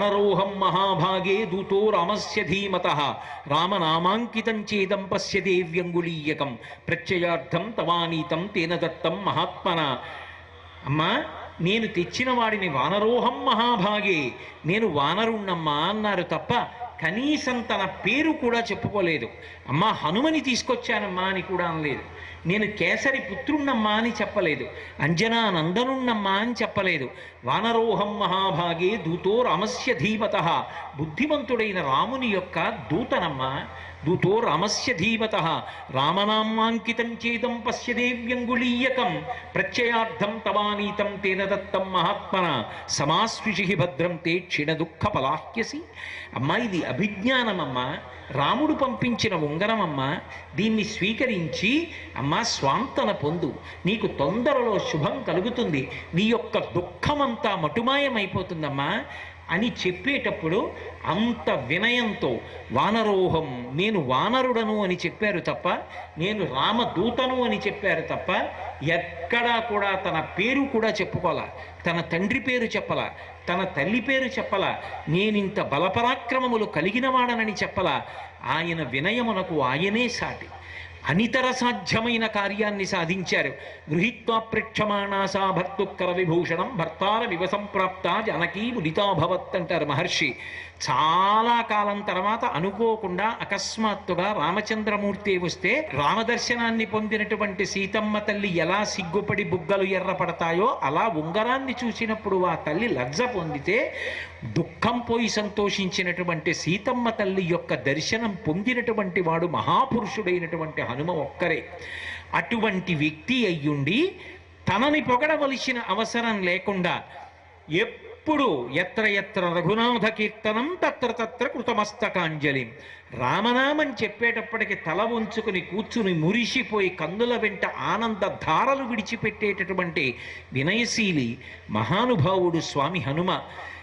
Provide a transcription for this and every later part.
వానరోహం మహాభాగే దూతో రామస్య ధీమత. రామనామాంకితం చేదం పశ్య దేవ్యంగులీయకం. ప్రత్యయార్థం తవానీతం తేన దత్తం మహాత్మన. అమ్మా నేను తెచ్చిన వాడిని వానరోహం మహాభాగే. నేను వానరుణ్ణమ్మా అన్నారు తప్ప కనీసం తన పేరు కూడా చెప్పుకోలేదు. అమ్మా హనుమని తీసుకొచ్చానమ్మా అని కూడా అనలేదు. నేను కేసరి పుత్రుణ్ణమ్మా అని చెప్పలేదు. అంజనా నందనుణ్ణమ్మా అని చెప్పలేదు. వానరోహం మహాభాగే దూతో రామస్య ధీమత బుద్ధిమంతుడైన రాముని యొక్క దూతనమ్మా దూతో రామస్య ధీమత రామనామాంకితం చేదం పశ్య దేవ్యంగుళీయకం ప్రత్యయార్థం తవానీతం తేన దత్తం మహాత్మన సమాస్విషి భద్రం తే క్షీణ దుఃఖ పలాహ్యసి అమ్మా ఇది అభిజ్ఞానమమ్మా। రాముడు పంపించిన ఉంగరమమ్మా। దీన్ని స్వీకరించి అమ్మా స్వాంతన పొందు। నీకు తొందరలో శుభం కలుగుతుంది। నీ యొక్క దుఃఖమంతా మటుమాయమైపోతుందమ్మా। అని చెప్పేటప్పుడు అంత వినయంతో వానరోహం నేను వానరుడను అని చెప్పారు తప్ప నేను రామదూతను అని చెప్పారు తప్ప ఎక్కడా కూడా తన పేరు కూడా చెప్పుకోలా తన తండ్రి పేరు చెప్పలా? తన తల్లి పేరు చెప్పలా? నేనింత బలపరాక్రమములు కలిగిన వాడనని చెప్పలా? ఆయన వినయమునకు ఆయనే సాటి. అనితర సాధ్యమైన కార్యాన్ని సాధించారు. గృహీత్వా ప్రేక్షమాణాసా భర్తుక్కర విభూషణం భర్తార వివసంప్రాప్త జనకీ ముదితాభవత్ అంటారు మహర్షి. చాలా కాలం తర్వాత అనుకోకుండా అకస్మాత్తుగా రామచంద్రమూర్తి వస్తే రామదర్శనాన్ని పొందినటువంటి సీతమ్మ తల్లి ఎలా సిగ్గుపడి బుగ్గలు ఎర్రపడతాయో అలా ఉంగరాన్ని చూసినప్పుడు ఆ తల్లి లజ్జ పొందితే దుఃఖం పోయి సంతోషించినటువంటి సీతమ్మ తల్లి యొక్క దర్శనం పొందినటువంటి వాడు మహాపురుషుడైనటువంటి హనుమ ఒక్కరే. అటువంటి వ్యక్తి అయ్యుండి తనని పొగడవలసిన అవసరం లేకుండా ఎప్పుడు ఎత్ర ఎత్ర రఘునాథ కీర్తనం తత్ర తత్ర కృతమస్తకాంజలి. రామనామం చెప్పేటప్పటికి తల ఉంచుకుని కూర్చుని మురిసిపోయి కందుల వెంట ఆనంద ధారలు విడిచిపెట్టేటటువంటి వినయశీలి మహానుభావుడు స్వామి హనుమ.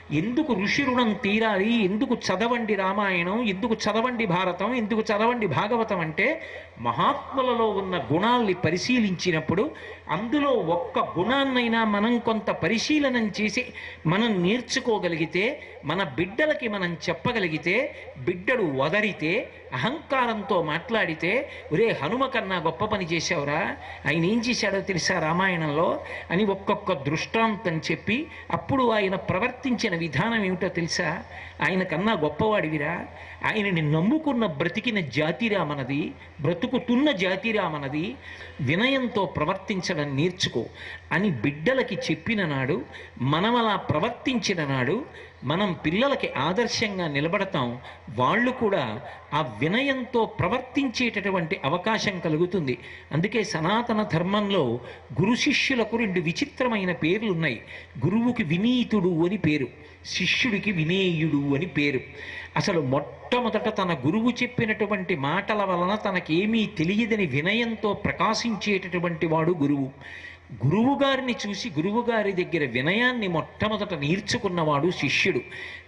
ఎందుకు ఋషి రుణం తీరాలి? ఎందుకు చదవండి రామాయణం? ఎందుకు చదవండి భారతం? ఎందుకు చదవండి భాగవతం అంటే మహాత్ములలో ఉన్న గుణాల్ని పరిశీలించినప్పుడు అందులో ఒక్క గుణాన్నైనా మనం కొంత పరిశీలనం చేసి మనం నేర్చుకోగలిగితే మన బిడ్డలకి మనం చెప్పగలిగితే బిడ్డడు వదరితే అహంకారంతో మాట్లాడితే ఒరే హనుమ కన్నా గొప్ప పని చేశావురా. ఆయన ఏం చేశాడో తెలుసా రామాయణంలో? అని ఒక్కొక్క దృష్టాంతం చెప్పి అప్పుడు ఆయన ప్రవర్తించిన విధానం ఏమిటో తెలుసా? ఆయన కన్నా గొప్పవాడివిరా. ఆయనని నమ్ముకున్న బ్రతికిన జాతిరా మనది బ్రతుకుతున్న జాతిరా మనది వినయంతో ప్రవర్తించడం నేర్చుకో. అని బిడ్డలకి చెప్పిన నాడు మనం అలా ప్రవర్తించిన నాడు మనం పిల్లలకి ఆదర్శంగా నిలబడతాం. వాళ్ళు కూడా ఆ వినయంతో ప్రవర్తించేటటువంటి అవకాశం కలుగుతుంది. అందుకే సనాతన ధర్మంలో గురు శిష్యులకు రెండు విచిత్రమైన పేర్లు ఉన్నాయి గురువుకి వినీతుడు అని పేరు. శిష్యుడికి వినేయుడు అని పేరు. అసలు మొట్టమొదట తన గురువు చెప్పినటువంటి మాటల వలన తనకేమీ తెలియదని వినయంతో ప్రకాశించేటటువంటి వాడు గురువు. గురువు గారిని చూసి గురువు గారి దగ్గర వినయాన్ని మొట్టమొదట నేర్చుకున్నవాడు శిష్యుడు.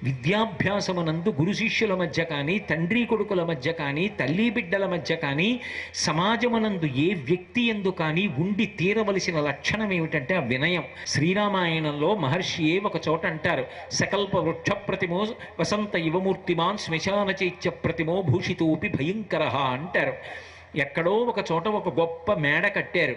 విద్యాభ్యాసమునందు గురు శిష్యుల మధ్య కానీ తండ్రి కొడుకుల మధ్య కానీ తల్లి బిడ్డల మధ్య కానీ సమాజమునందు ఏ వ్యక్తి ఎందు కానీ ఉండి తీరవలసిన లక్షణం ఏమిటంటే ఆ వినయం. శ్రీరామాయణంలో మహర్షి ఏ ఒక చోట అంటారు సకల్ప వృక్ష ప్రతిమో వసంత యువమూర్తిమాన్ శ్మశాన చైత్య ప్రతిమో భూషితోపి భయంకర అంటారు. ఎక్కడో ఒక చోట ఒక గొప్ప మేడ కట్టారు.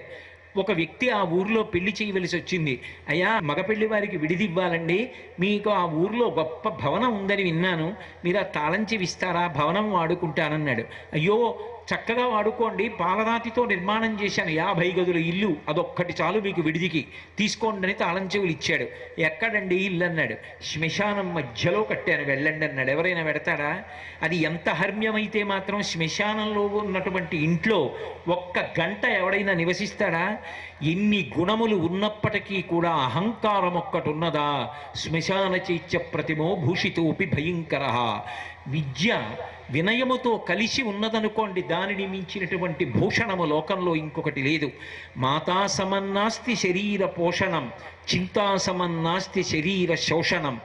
ఒక వ్యక్తి ఆ ఊర్లో పెళ్ళి చేయవలసి వచ్చింది. అయ్యా మగపెళ్ళి వారికి విడిది ఇవ్వాలండి మీకు ఆ ఊర్లో గొప్ప భవనం ఉందని విన్నాను. మీరు ఆ తాళం చెవిస్తారా? భవనం వాడుకుంటానన్నాడు. అయ్యో చక్కగా వాడుకోండి. పాలరాతితో నిర్మాణం చేశాను. యాభై గదుల ఇల్లు. అదొక్కటి చాలు మీకు విడిదికి. తీసుకోండి అని తాళం చెవులు ఇచ్చాడు. ఎక్కడండి ఇల్లు అన్నాడు శ్మశానం మధ్యలో కట్టాను. వెళ్ళండి అన్నాడు. ఎవరైనా పెడతాడా? అది ఎంత హర్మ్యమైతే మాత్రం శ్మశానంలో ఉన్నటువంటి ఇంట్లో ఒక్క గంట ఎవడైనా నివసిస్తాడా? ఎన్ని గుణములు ఉన్నప్పటికీ కూడా అహంకారం ఒక్కటి ఉన్నదా? శ్మశాన చైత్య ప్రతిమో భూషితోపి భయంకర. విద్య వినయముతో కలిసి ఉన్నదనుకోండి దానిని మించినటువంటి భూషణము లోకంలో ఇంకొకటి లేదు. మాతా సమన్నాస్తి శరీర పోషణం చింతా సమన్నాస్తి శరీర శోషణం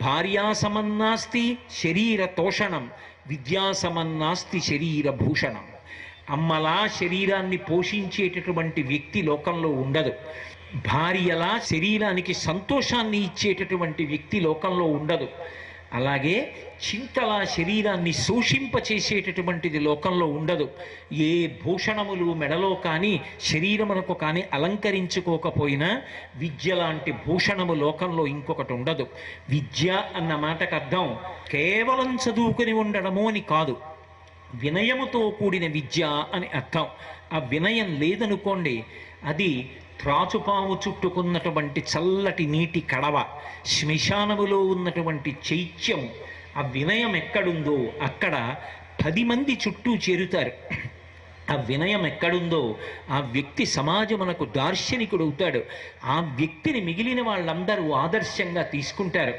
భార్యా సమన్నాస్తి శరీర తోషణం విద్యా సమన్నాస్తి శరీర భూషణం. అమ్మలా శరీరాన్ని పోషించేటటువంటి వ్యక్తి లోకంలో ఉండదు. భార్యలా శరీరానికి సంతోషాన్ని ఇచ్చేటటువంటి వ్యక్తి లోకంలో ఉండదు. అలాగే చింతల శరీరాన్ని శోషింపచేసేటటువంటిది లోకంలో ఉండదు. ఏ భూషణములు మెడలో కానీ శరీరమునకు కానీ అలంకరించుకోకపోయినా విద్య లాంటి భూషణము లోకంలో ఇంకొకటి ఉండదు. విద్య అన్న మాటకు అర్థం కేవలం చదువుకుని ఉండడము అని కాదు. వినయముతో కూడిన విద్య అని అర్థం. ఆ వినయం లేదనుకోండి అది త్రాచుపాము చుట్టుకున్నటువంటి చల్లటి నీటి కడవ శ్మశానములో ఉన్నటువంటి చైత్యం ఆ వినయం ఎక్కడుందో అక్కడ పది మంది చుట్టూ చేరుతారు. ఆ వినయం ఎక్కడుందో ఆ వ్యక్తి సమాజమునకు దార్శనికుడు అవుతాడు ఆ వ్యక్తిని మిగిలిన వాళ్ళందరూ ఆదర్శంగా తీసుకుంటారు.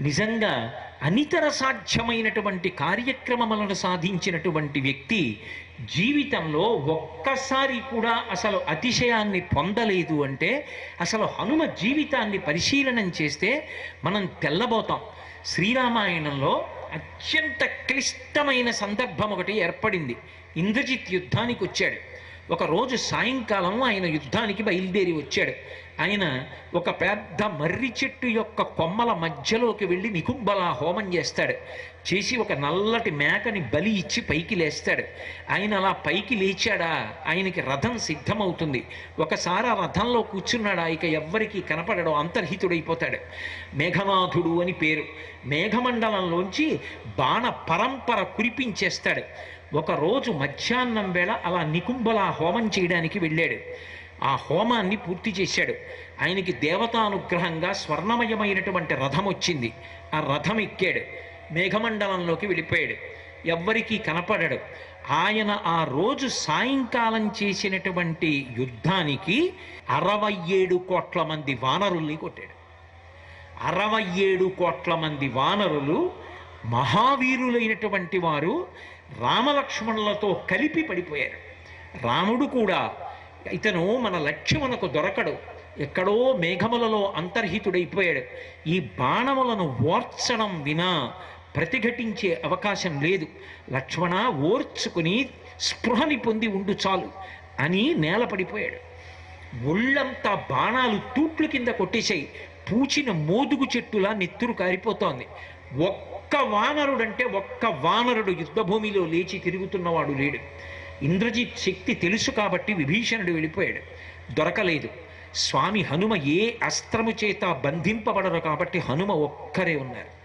నిజంగా అనితర సాధ్యమైనటువంటి కార్యక్రమములను సాధించినటువంటి వ్యక్తి జీవితంలో ఒక్కసారి కూడా అసలు అతిశయాన్ని పొందలేదు అంటే అసలు హనుమ జీవితాన్ని పరిశీలనం చేస్తే మనం తెల్లబోతాం. శ్రీరామాయణంలో అత్యంత క్లిష్టమైన సందర్భం ఒకటి ఏర్పడింది. ఇంద్రజిత్ యుద్ధానికి వచ్చాడు ఒకరోజు సాయంకాలం ఆయన యుద్ధానికి బయలుదేరి వచ్చాడు. ఆయన ఒక పెద్ద మర్రి చెట్టు యొక్క కొమ్మల మధ్యలోకి వెళ్ళి నికుంబలా హోమం చేస్తాడు. చేసి ఒక నల్లటి మేకని బలి ఇచ్చి పైకి లేస్తాడు. ఆయన అలా పైకి లేచాడా? ఆయనకి రథం సిద్ధమవుతుంది. ఒకసారి ఆ రథంలో కూర్చున్నాడా? ఇక ఎవ్వరికి కనపడడం. అంతర్హితుడైపోతాడు. మేఘనాథుడు అని పేరు. మేఘమండలంలోంచి బాణ పరంపర కురిపించేస్తాడు. ఒకరోజు మధ్యాహ్నం వేళ అలా నికుంబల హోమం చేయడానికి వెళ్ళాడు. ఆ హోమాన్ని పూర్తి చేశాడు. ఆయనకి దేవతానుగ్రహంగా స్వర్ణమయమైనటువంటి రథం వచ్చింది. ఆ రథం ఎక్కాడు. మేఘమండలంలోకి వెళ్ళిపోయాడు. ఎవ్వరికీ కనపడడు. ఆయన ఆ రోజు సాయంకాలం చేసినటువంటి యుద్ధానికి అరవై ఏడు కోట్ల మంది వానరుల్ని కొట్టాడు. అరవై ఏడు కోట్ల మంది వానరులు మహావీరులైనటువంటి వారు రామలక్ష్మణులతో కలిపి పడిపోయారు. రాముడు కూడా ఇతను మన లక్ష్యమునకు దొరకడు. ఎక్కడో మేఘములలో అంతర్హితుడైపోయాడు. ఈ బాణములను ఓర్చడం వినా ప్రతిఘటించే అవకాశం లేదు. లక్ష్మణ ఓర్చుకుని స్పృహని పొంది ఉండు చాలు అని నేల పడిపోయాడు. ఒళ్ళంతా బాణాలు తూట్లు కింద కొట్టేశాయి. పూచిన మోదుగు చెట్టులా నెత్తురు కారిపోతోంది. ఒక్క వానరుడంటే ఒక్క వానరుడు యుద్ధభూమిలో లేచి తిరుగుతున్నవాడు లేడు. ఇంద్రజిత్ శక్తి తెలుసు కాబట్టి విభీషణుడు వెళ్ళిపోయాడు. దొరకలేదు. స్వామి హనుమ ఏ అస్త్రము చేత బంధింపబడరు కాబట్టి హనుమ ఒక్కరే ఉన్నారు.